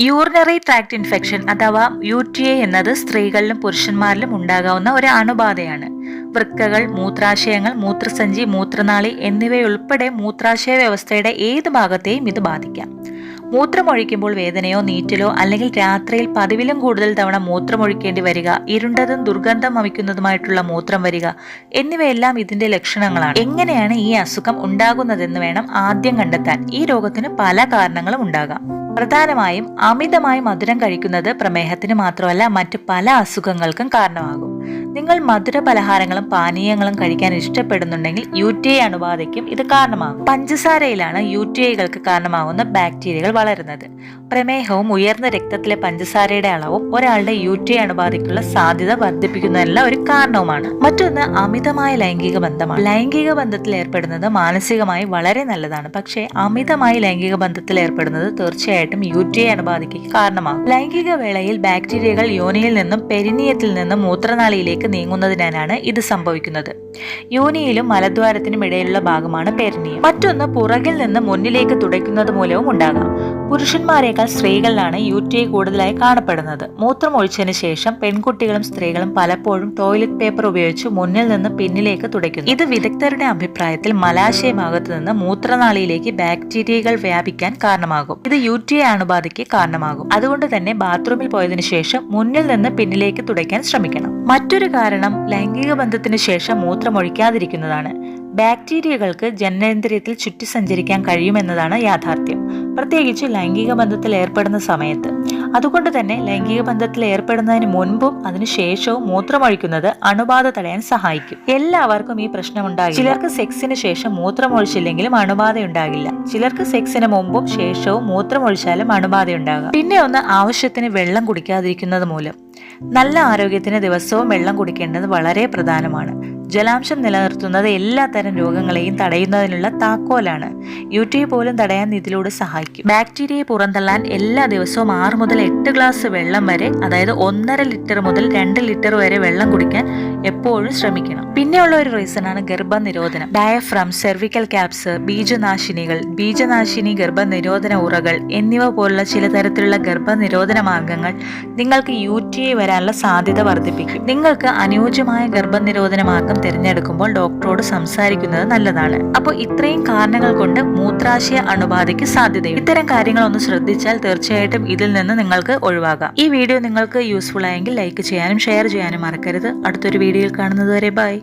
Urinary tract infection അഥവാ U T A എന്നത് സ്ത്രീകളിലും പുരുഷന്മാരിലും ഉണ്ടാകാവുന്ന ഒരു അണുബാധയാണ്. വൃക്കകൾ മൂത്രാശയങ്ങൾ മൂത്രസഞ്ചി മൂത്രനാളി എന്നിവയുൾപ്പെടെ മൂത്രാശയ വ്യവസ്ഥയുടെ ഏത് ഭാഗത്തെയും ഇത് ബാധിക്കാം. മൂത്രമൊഴിക്കുമ്പോൾ വേദനയോ നീറ്റലോ അല്ലെങ്കിൽ രാത്രിയിൽ പതിവിലും കൂടുതൽ തവണ മൂത്രമൊഴിക്കേണ്ടി വരിക ഇരുണ്ടതും ദുർഗന്ധം വമിക്കുന്നതുമായിട്ടുള്ള മൂത്രം വരിക എന്നിവയെല്ലാം ഇതിന്റെ ലക്ഷണങ്ങളാണ്. എങ്ങനെയാണ് ഈ അസുഖം ഉണ്ടാകുന്നതെന്ന് വേണം ആദ്യം കണ്ടെത്താൻ. ഈ രോഗത്തിന് പല കാരണങ്ങളും ഉണ്ടാകാം. പ്രധാനമായും അമിതമായി മധുരം കഴിക്കുന്നത് പ്രമേഹത്തിന് മാത്രമല്ല മറ്റു പല അസുഖങ്ങൾക്കും കാരണമാകും. നിങ്ങൾ മധുര പലഹാരങ്ങളും പാനീയങ്ങളും കഴിക്കാൻ ഇഷ്ടപ്പെടുന്നുണ്ടെങ്കിൽ യു ടി ഐ അണുബാധയ്ക്കും ഇത് കാരണമാകും. പഞ്ചസാരയിലാണ് യു ടി ഐകൾക്ക് കാരണമാകുന്ന ബാക്ടീരിയകൾ വളരുന്നത്. പ്രമേഹവും ഉയർന്ന രക്തത്തിലെ പഞ്ചസാരയുടെ അളവും ഒരാളുടെ യു ടി ഐ അണുബാധയ്ക്കുള്ള സാധ്യത വർദ്ധിപ്പിക്കുന്നതിനുള്ള ഒരു കാരണവുമാണ്. മറ്റൊന്ന് അമിതമായ ലൈംഗിക ബന്ധമാണ്. ലൈംഗിക ബന്ധത്തിൽ ഏർപ്പെടുന്നത് മാനസികമായി വളരെ നല്ലതാണ്. പക്ഷേ അമിതമായി ലൈംഗിക ബന്ധത്തിൽ ഏർപ്പെടുന്നത് തീർച്ചയായിട്ടും യു ടി അണുബാധയ്ക്ക് കാരണമാകും. ലൈംഗിക വേളയിൽ ബാക്ടീരിയകൾ യോനിയിൽ നിന്നും പെരിനിയത്തിൽ നിന്നും മൂത്രനാളിയിലേക്ക് നീങ്ങുന്നതിനാലാണ് ഇത് സംഭവിക്കുന്നത്. യോനിയിലും മലദ്വാരത്തിനും ഇടയിലുള്ള ഭാഗമാണ് പെരിനിയം. മറ്റൊന്ന് പുറകിൽ നിന്ന് മുന്നിലേക്ക് തുടയ്ക്കുന്നത് മൂലവും ഉണ്ടാകാം. പുരുഷന്മാരെക്കാൾ സ്ത്രീകളിലാണ് യു ടി ഐ കൂടുതലായി കാണപ്പെടുന്നത്. മൂത്രമൊഴിച്ചതിന് ശേഷം പെൺകുട്ടികളും സ്ത്രീകളും പലപ്പോഴും ടോയ്ലറ്റ് പേപ്പർ ഉപയോഗിച്ച് മുന്നിൽ നിന്ന് പിന്നിലേക്ക് തുടയ്ക്കുന്നു. ഇത് വിദഗ്ധരുടെ അഭിപ്രായത്തിൽ മലാശയ ഭാഗത്ത് നിന്ന് മൂത്രനാളിയിലേക്ക് ബാക്ടീരിയകൾ വ്യാപിക്കാൻ കാരണമാകും. ഇത് യു ടി ഐ അണുബാധയ്ക്ക് കാരണമാകും. അതുകൊണ്ട് തന്നെ ബാത്റൂമിൽ പോയതിനു ശേഷം മുന്നിൽ നിന്ന് പിന്നിലേക്ക് തുടയ്ക്കാൻ ശ്രമിക്കണം. മറ്റൊരു കാരണം ലൈംഗിക ബന്ധത്തിന് ശേഷം മൂത്രമൊഴിക്കാതിരിക്കുന്നതാണ്. ബാക്ടീരിയകൾക്ക് ജനനേന്ദ്രിയത്തിൽ ചുറ്റി സഞ്ചരിക്കാൻ കഴിയുമെന്നതാണ് യാഥാർത്ഥ്യം. പ്രത്യേകിച്ച് ലൈംഗിക ബന്ധത്തിൽ ഏർപ്പെടുന്ന സമയത്ത്. അതുകൊണ്ട് തന്നെ ലൈംഗിക ബന്ധത്തിൽ ഏർപ്പെടുന്നതിന് മുൻപും അതിനുശേഷവും മൂത്രമൊഴിക്കുന്നത് അണുബാധ തടയാൻ സഹായിക്കും. എല്ലാവർക്കും ഈ പ്രശ്നം ഉണ്ടാകും ചിലർക്ക് സെക്സിന് ശേഷം മൂത്രമൊഴിച്ചില്ലെങ്കിലും അണുബാധ ഉണ്ടാകില്ല ചിലർക്ക് സെക്സിന് മുമ്പും ശേഷവും മൂത്രമൊഴിച്ചാലും അണുബാധ ഉണ്ടാകാം പിന്നെ ഒന്ന് ആവശ്യത്തിന് വെള്ളം കുടിക്കാതിരിക്കുന്നത് മൂലം. നല്ല ആരോഗ്യത്തിന് ദിവസവും വെള്ളം കുടിക്കേണ്ടത് വളരെ പ്രധാനമാണ്. ജലാംശം നിലനിർത്തുന്നത് എല്ലാത്തരം രോഗങ്ങളെയും തടയുന്നതിനുള്ള താക്കോലാണ്. യു ടി പോലും തടയാൻ ഇതിലൂടെ സഹായിക്കും. ബാക്ടീരിയയെ പുറന്തള്ളാൻ എല്ലാ ദിവസവും ആറ് മുതൽ എട്ട് ഗ്ലാസ് വെള്ളം വരെ അതായത് ഒന്നര ലിറ്റർ മുതൽ രണ്ട് ലിറ്റർ വരെ വെള്ളം കുടിക്കാൻ എപ്പോഴും ശ്രമിക്കണം. പിന്നെയുള്ള ഒരു റീസൺ ആണ് ഗർഭനിരോധനം. ഡയഫ്രം സെർവിക്കൽ ക്യാപ്സ് ബീജനാശിനികൾ ബീജനാശിനി ഗർഭനിരോധന ഉറകൾ എന്നിവ പോലുള്ള ചില തരത്തിലുള്ള ഗർഭനിരോധന മാർഗങ്ങൾ നിങ്ങൾക്ക് യു ടി ഐ വരാനുള്ള സാധ്യത വർദ്ധിപ്പിക്കും. നിങ്ങൾക്ക് അനുയോജ്യമായ ഗർഭനിരോധന മാർഗം തിരഞ്ഞെടുക്കുമ്പോൾ ഡോക്ടറോട് സംസാരിക്കുന്നത് നല്ലതാണ്. അപ്പോൾ ഇത്രയും കാരണങ്ങൾ കൊണ്ട് മൂത്രാശയ അണുബാധയ്ക്ക് സാധ്യതയും ഇത്തരം കാര്യങ്ങൾ ഒന്ന് ശ്രദ്ധിച്ചാൽ തീർച്ചയായിട്ടും ഇതിൽ നിന്ന് നിങ്ങൾക്ക് ഒഴിവാകാം. ഈ വീഡിയോ നിങ്ങൾക്ക് യൂസ്ഫുൾ ആയെങ്കിൽ ലൈക്ക് ചെയ്യാനും ഷെയർ ചെയ്യാനും മറക്കരുത്. അടുത്തൊരു വീഡിയോയിൽ കാണുന്നത് വരെ ബൈ